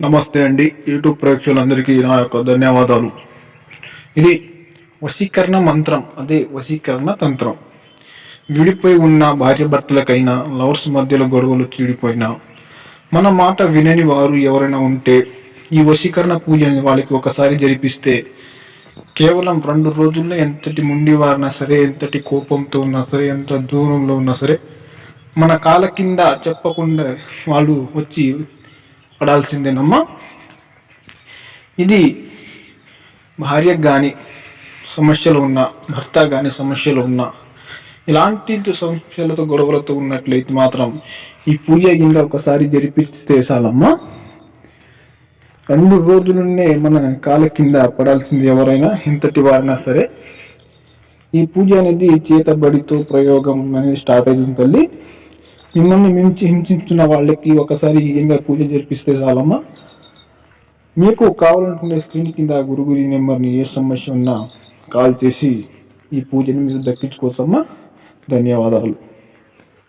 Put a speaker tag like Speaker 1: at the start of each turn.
Speaker 1: నమస్తే అండి. యూట్యూబ్ ప్రేక్షకులందరికీ నా యొక్క ధన్యవాదాలు. ఇది వశీకరణ మంత్రం. అదే వశీకరణ తంత్రం. విడిపోయి ఉన్న భార్యభర్తలకైనా లవర్స్ మధ్యలో గొడవలు చీడిపోయినా మన మాట వినని వారు ఎవరైనా ఉంటే ఈ వశీకరణ పూజని వాళ్ళకి ఒకసారి జరిపిస్తే కేవలం రెండు రోజుల్లో ఎంతటి ముండి వారినా సరే ఎంతటి కోపంతో ఉన్నా సరే ఎంత దూరంలో ఉన్నా సరే మన కాళ్ళ కింద చెప్పకుండా వాళ్ళు వచ్చి పడాల్సిందేనమ్మా? ఇది భార్యకు కానీ సమస్యలు ఉన్నా భర్త కానీ సమస్యలు ఉన్నా ఇలాంటి సమస్యలతో గొడవలతో ఉన్నట్లయితే మాత్రం ఈ పూజ కింద ఒకసారి జరిపిస్తే చాలమ్మా. రెండు రోజులున్నే మన కాళ్ళ కింద పడాల్సింది ఎవరైనా ఇంతటి వారైనా సరే. ఈ పూజ అనేది చేతబడితో ప్రయోగం అనేది స్టార్ట్ అయింది తల్లి. మిమ్మల్ని మించి హింసించిన వాళ్ళకి ఒకసారి ఏంగా పూజ జరిపిస్తే చాలమ్మా? మీకు కావాలనుకునే స్క్రీన్ కింద గురుగురి నెంబర్ని ఏ సమస్య ఉన్నా కాల్ చేసి ఈ పూజని మీరు దక్కించుకోవచ్చమ్మా ధన్యవాదాలు.